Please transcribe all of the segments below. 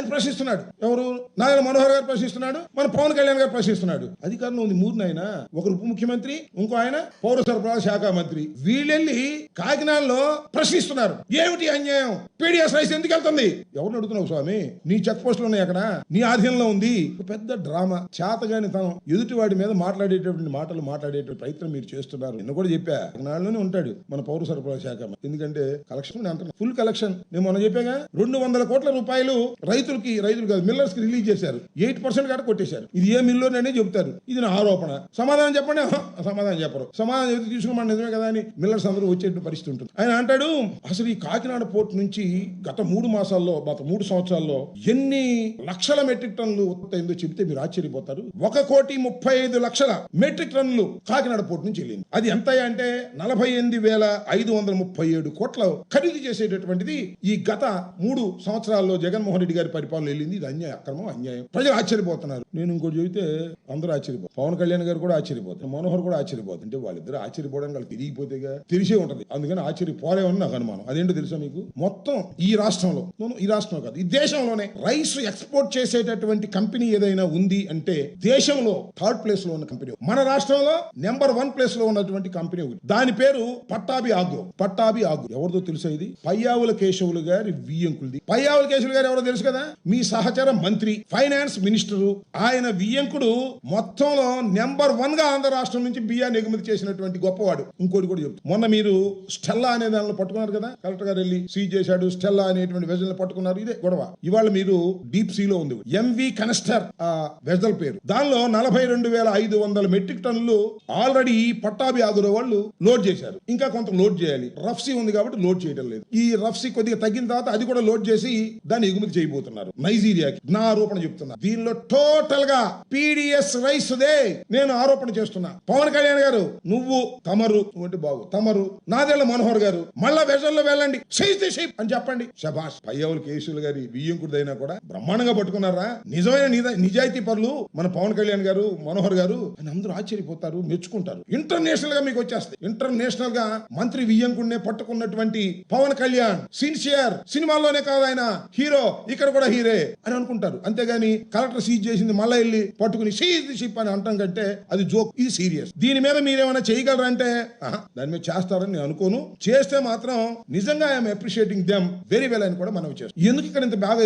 ఆయన ప్రశ్నిస్తున్నాడు. ఎవరు? నారాయణ మనోహర్ గారు ప్రశ్నిస్తున్నాడు. మన పవన్ కళ్యాణ్ గారు ప్రశ్నిస్తున్నాడు. అధికారంలో ఉంది మూడు ఆయన. ఒకరు ఉప ముఖ్యమంత్రి ఇంకో ఆయన పౌర సరఫరా శాఖ మంత్రి. వీళ్ళెళ్ళి కాకినాడలో ప్రశ్నిస్తున్నారు. ఏమిటి అన్యాయం? పీడిఎస్ రైస్ ఎందుకు వెళ్తుంది? ఎవరు అడుగుతున్నావు స్వామి? నీ చెక్ పోస్టులు ఉన్నాయి అక్కడ. నీ ఆధీనంలో ఉంది. ఒక పెద్ద డ్రామా. చేతగాని తనం ఎదుటి వాడి మీద మాట్లాడేటటువంటి మాటలు మాట్లాడేటువంటి ప్రయత్నం మీరు చేస్తున్నారు. నిన్న కూడా చెప్పా. కాకినాడలోనే ఉంటాడు మన పౌర సరఫరా శాఖ ఎందుకంటే కలెక్షన్ అంటున్నా ఫుల్ కలెక్షన్. నేను మొన్న చెప్పాగా రెండు వందల కోట్ల రూపాయలు రైతు రైతులకి రైతులు కాదు మిల్లర్స్కి రిలీజ్ చేశారు. ఎయిట్ పర్సెంట్ కాడ కొట్టేశారు. ఇది ఏ మిల్లోనే చెబుతారు. ఇది నా ఆరోపణ. సమాధానం చెప్పండి. సమాధానం చెప్పరు. సమాధానం చెప్తే తీసుకుని నిజమే కదా అని మిల్లర్స్ అందరూ వచ్చేటువంటి పరిస్థితి ఉంటుంది. ఆయన అంటాడు అసలు ఈ కాకినాడ పోర్ట్ నుంచి గత మూడు మాసాల్లో గత మూడు సంవత్సరాల్లో ఎన్ని లక్షల మెట్రిక్ టన్నులు ఉత్పత్తి అయిందో చెబితే మీరు ఆశ్చర్యపోతారు. ఒక కోటి ముప్పై ఐదు లక్షల మెట్రిక్ టన్నులు కాకినాడ పోర్ట్ నుంచి వెళ్ళింది. అది ఎంత అంటే నలభై ఎనిమిది వేల ఐదు వందల ముప్పై ఏడు కోట్ల ఖరీదు చేసేటటువంటిది ఈ గత మూడు సంవత్సరాల్లో జగన్మోహన్ రెడ్డి గారి పరిపాలన వెళ్ళింది. ఇది అన్యాయం అక్రమం అన్యాయం. ప్రజలు ఆశ్చర్యపోతున్నారు. నేను ఇంకోటి చెబితే అందరూ ఆశ్చర్యపోతారు. పవన్ కళ్యాణ్ గారు కూడా ఆశ్చర్యపోతారు. మనోహర్ కూడా ఆశ్చర్యపోతారు. అంటే వాళ్ళిద్దరు ఆశ్చర్యపోవడం వాళ్ళకి తిరిగిపోతేగా తెలిసే ఉంటది. అందుకని ఆశ్చర్యపోలేమని నాకు అనుమానం. అదేంటో తెలుసా మీకు మొత్తం ఈ రాష్ట్రంలో ఈ రాష్ట్రంలో కాదు ఈ దేశంలోనే రైస్ ఎక్స్పోర్ట్ చేసేటటువంటి కంపెనీ ఏదైనా ఉంది అంటే దేశంలో థర్డ్ ప్లేస్లో ఉన్న కంపెనీ మన రాష్ట్రంలో నెంబర్ వన్ ప్లేస్లో ఉన్నటువంటి కంపెనీ ఒకటి. దాని పేరు పట్టాభి ఆగ్రో. పట్టాభి ఆగ్రో. ఎవరిదో తెలుసా ఇది? పయ్యావుల కేశవులు గారి వియ్యంకులది పయ్యావుల కేశవులు గారు ఎవరో తెలుసు కదా? మీ సహచర మంత్రి ఫైనాన్స్ మినిస్టరు. ఆయన వియ్యంకుడు మొత్తంలో నెంబర్ వన్గా ఆంధ్ర రాష్ట్రం నుంచి బియ్యాన్ని ఎగుమతి చేసినటువంటి గొప్పవాడు. ఇంకోటి కూడా చెప్తాను మొన్న మీరు స్టెల్లా అనే దానిలో పట్టుకున్నారు కదా? కలెక్టర్ గారు వెళ్ళి సీజ్ చేశాడు స్టెల్లా అనేటువంటి వెజల్ పట్టుకున్నారు. ఇదే గొడవ. ఇవాళ మీరు డీప్ సీ లో ఉంది ఎంవి కనస్టర్ ఆ వెజల్ పేరు. దానిలో నలభై రెండు వేల ఐదు వందల మెట్రిక్ టన్నులు ఆల్రెడీ పట్టాభి ఆగురో వాళ్ళు లోడ్ చేశారు. ఇంకా కొంత లోడ్ చేయాలి. రఫ్సీ ఉంది కాబట్టి లోడ్ చేయడం లేదు. ఈ రఫ్సీ కొద్దిగా తగ్గిన తర్వాత అది కూడా లోడ్ చేసి దాన్ని ఎగుమతి చేయబోతున్నారు. నైజీరియాకి నా ఆరోపణ చెప్తున్నా. దీనిలో టోటల్గా పీడిఎస్ రైస్ దే నేను ఆరోపణ చేస్తున్నా. పవన్ కళ్యాణ్ గారు నువ్వు తమరు అంటే బాగు. తమరు నాదేళ్ళ మనోహర్ గారు మళ్ళా వెజల్లో వెళ్ళండి. ది అని చెప్పండి. శభాష్ పయ్యవులు కేసులు గారి బియ్యంకుడిదైనా కూడా బ్రహ్మాండంగా పట్టుకున్నారా? నిజమైన నిజ- నిజాయితీ పరులు మన పవన్ కళ్యాణ్ గారు మనోహర్ గారు అని అందరూ ఆశ్చర్యపోతారు మెచ్చుకుంటారు. ఇంటర్నేషనల్గా మీకు వచ్చేస్తాయి. ఇంటర్నేషనల్గా మంత్రి వియ్యంకుడినే పట్టుకున్నటువంటి పవన్ కళ్యాణ్ సిన్సియర్ సినిమాల్లోనే కాదు ఆయన హీరో ఇక్కడ కూడా హీరే అని అనుకుంటారు. అంతేగాని కలెక్టర్ సీజ్ చేసింది మళ్ళీ వెళ్ళి పట్టుకుని సీజ్ ది షిప్ అని అంటాం కంటే అది జోక్ ఇది సీరియస్. దీని మీద మీరేమైనా చేయగలరా అంటే? దాని మీద చేస్తారని నేను అనుకోను. చేస్తే మాత్రం నిజంగా I'm appreciating them very well అని కూడా మనం చేస్తాం ఎందుకు ఇక్కడ ఇంత బాగా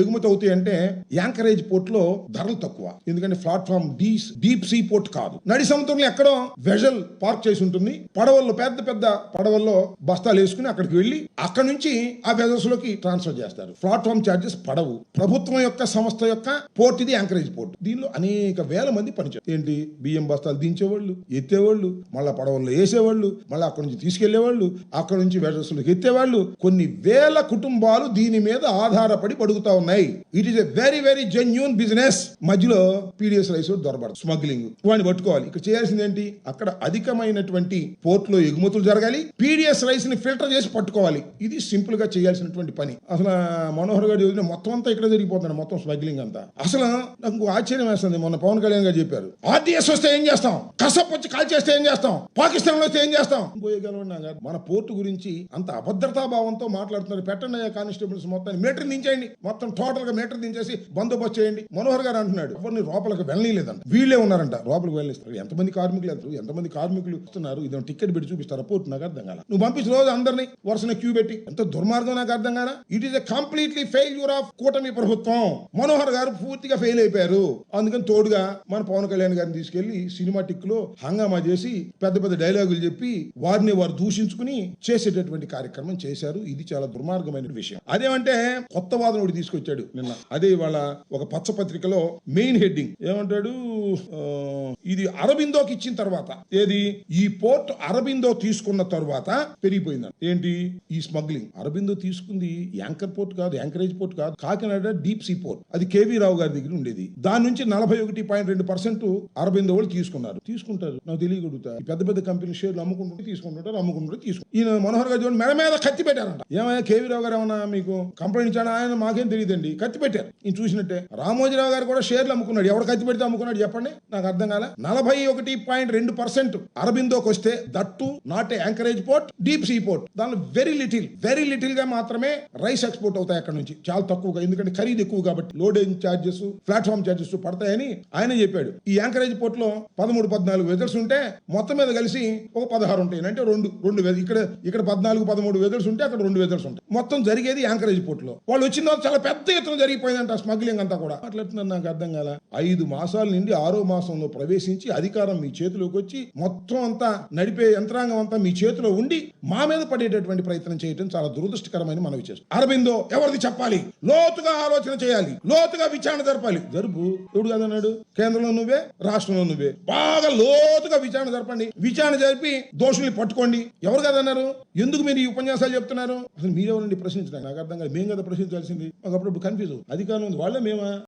ఎగుమతి అవుతాయి అంటే యాంకరేజ్ పోర్ట్లో ధరలు తక్కువ. ఎందుకంటే ప్లాట్ఫామ్ డీస్ డీప్ సీ పోర్ట్ కాదు. నడి సముద్రంలో ఎక్కడో వెజల్ పార్క్ చేసి ఉంటుంది. పడవల్లో పెద్ద పెద్ద పడవల్లో బస్తాలు వేసుకుని అక్కడికి వెళ్ళి అక్కడ నుంచి ఆ వెజల్స్లోకి ట్రాన్స్ఫర్ చేస్తారు. ప్లాట్ఫామ్ చార్జెస్ పడవు. ప్రభుత్వం యొక్క సంస్థ యొక్క పోర్ట్ ఇది యాంకరేజ్ పోర్ట్ దీనిలో అనేక వేల మంది పనిచేస్తారు. ఏంటి? బియ్యం బస్తాలు దించేవాళ్ళు ఎత్తేవాళ్ళు మళ్ళా పడవల్లో వేసేవాళ్ళు మళ్ళీ అక్కడ నుంచి తీసుకెళ్ళేవాళ్ళు అక్కడ నుంచి వెజల్స్ ఎత్తేవాళ్ళు కొన్ని వేల కుటుంబాలు దీని మీద ఆధారపడి పడుగుతా ఉన్నాయి. It is a very very genuine business మధ్యలో పీడిఎస్ రైస్ దొరబడదు. స్మగ్లింగ్ వాడిని పట్టుకోవాలి. ఇక్కడ చేయాల్సింది ఏంటి? అక్కడ అధికమైనటువంటి పోర్ట్లో ఎగుమతులు జరగాలి. పీడిఎస్ రైస్ని ఫిల్టర్ చేసి పట్టుకోవాలి. ఇది సింపుల్గా చేయాల్సినటువంటి పని. అసలు మనోహర్ గారు చదివిన మొత్తం అంతా ఇక్కడ జరిగిపోతుంది మొత్తం స్మగ్లింగ్ అంతా. అసలు నాకు ఆశ్చర్యం వేస్తుంది మొన్న పవన్ కళ్యాణ్ గారు చెప్పారు. ఆర్డీఎస్ వస్తే ఏం చేస్తాం? కసప్ వచ్చి కాల్చేస్తే ఏం చేస్తాం? పాకిస్తాన్లో వస్తే ఏం చేస్తాం? పోయగలవని మన పోర్టు గురించి అంత అభద్రతా భావంతో మాట్లాడుతున్నారు. పెట్టండి అయ్యా కానిస్టేబుల్స్ మొత్తం మీటర్ దించేయండి. మొత్తం టోటల్గా మీటర్ దించేసి బందోబస్తు చేయండి. మనోహర్ గారు అంటున్నాడు. ఎవరిని లోపలికి వెళ్ళలేదంట వీళ్ళే ఉన్నారంట. లోపలికి వెళ్ళిస్తారు. ఎంతమంది కార్మికులు వెళ్తారు ఎంతమంది కార్మికులు వస్తున్నారు? ఇదే టికెట్ పెట్టి చూపిస్తారు? పోర్టు నాకు అర్థం కాల. నువ్వు పంపించిన రోజు అందరినీ వరుసన క్యూ పెట్టి. ఎంత దుర్మార్గం నాకు అర్థం కాదా it is a completely failure of కూటమి ప్రభుత్వం మనోహర్ గారు పూర్తిగా ఫెయిల్ అయిపోయారు. అందుకని తోడుగా మన పవన్ కళ్యాణ్ గారిని తీసుకెళ్ళి సినిమాటిక్లో హంగామా చేసి పెద్ద పెద్ద డైలాగులు చెప్పి వారిని వారు దూషించుకుని చేసేటటువంటి కార్యక్రమం చేశారు. ఇది చాలా దుర్మార్గమైన విషయం. అదేమంటే కొత్త వాదన ఒకటి తీసుకొచ్చాడు నిన్న. అదే ఇవాళ ఒక పచ్చ పత్రికలో మెయిన్ హెడ్డింగ్. ఏమంటాడు? ఇది అరబిందోకి ఇచ్చిన తర్వాత. ఏది? ఈ పోర్ట్ అరబిందో తీసుకున్న తర్వాత పెరిగిపోయింది ఏంటి? ఈ స్మగ్లింగ్. అరబిందో తీసుకుంది యాంకర్ పోర్ట్ కాదు యాంకరేజ్ పోర్ట్ కాదు. కాకినాడ డీప్ సీ పోర్ట్ అది కేవీ రావు గారి దగ్గర ఉండేది. దాని నుంచి నలభై ఒకటి పాయింట్ రెండు పర్సెంట్ అరబిందో వాళ్ళు తీసుకున్నారు. తీసుకుంటారు. నాకు తెలియగలుగుతా పెద్ద పెద్ద కంపెనీ షేర్లు అమ్ముకుంటుంటే తీసుకుంటుంటారు అమ్ముకుంటుంటే తీసుకుంటారు ఈయన మనోహర్ గారు చూడండి మెడ మీద కత్తి పెట్టారంట. ఏమైనా కేవీ రావు గారు ఏమన్నా మీకు కంప్లైంట్ ఇచ్చాడు? ఆయన మాకేం తెలియదండి. కత్తి పెట్టారు. ఈయన చూసినట్టే. రామోజీరావు గారు కూడా షేర్లు అమ్ముకున్నాడు. ఎవరు కత్తి పెడితే అమ్ముకున్నాడు చెప్పండి. నాకు అర్థం కాలే? నలభై ఒకటి పాయింట్ రెండు పర్సెంట్ అరబిందోకి వస్తే that not anchorage port deep sea port దానిలో వెరీ లిటిల్ వెరీ లిటిల్గా మాత్రమే రైస్ ఎక్స్పోర్ట్ అవుతాయి అక్కడ నుంచి. చాలా తక్కువగా ఎందుకంటే ఖరీదు ఎక్కువ కాబట్టి లోడింగ్ ఛార్జెస్ ప్లాట్ఫామ్ ఛార్జెస్ పడతాయని ఆయన చెప్పాడు. ఈ యాంకరేజ్ పోర్ట్లో పదమూడు పద్నాలుగు వెదర్స్ ఉంటే మొత్తం మీద కలిసి ఒక పదహారు ఉంటాయి. అంటే రెండు రెండు ఇక్కడ ఇక్కడ పద్నాలుగు పదమూడు వెదర్స్ ఉంటే అక్కడ రెండు వెదర్స్ ఉంటాయి. మొత్తం జరిగేది యాంకరేజ్ పోర్ట్లో వాళ్ళు వచ్చిన తర్వాత చాలా పెద్ద ఎత్తున జరిగిపోయిందంట స్మగ్లింగ్ అంతా కూడా. మాట్లాడుతున్నారు నాకు అర్థం కాల. ఐదు మాసాల నుండి ఆరో మాసంలో ప్రవేశించి అధికారం మీ చేతిలోకి వచ్చి మొత్తం అంతా నడిపే యంత్రాంగం అంతా మీ చేతిలో ఉండి మా మీద పడేటటువంటి ప్రయత్నం చేయడం చాలా దురదృష్టకరమైన మనవి చేస్తాం అరబిందో ఎవరిది చెప్పాలి? లోతుగా ఆలోచన చేయాలి. లోతుగా విచారణ జరపాలి. జరుపు. ఎవడు కదన్నాడు? కేంద్రంలో నువ్వే రాష్ట్రంలో నువ్వే. బాగా లోతుగా విచారణ జరపండి. విచారణ జరిపి దోషుల్ని పట్టుకోండి. ఎవరు కదన్నారు? ఎందుకు మీరు ఈ ఉపన్యాసాలు చెప్తున్నారు? అసలు మీరెవరండి ప్రశ్నించడానికి? నాకు అర్థం కాదు మేము కదా ప్రశ్నించాల్సింది. ఒకప్పుడు అప్పుడు కన్ఫ్యూజ్ అధికారం ఉంది. వాళ్ళే మేమా?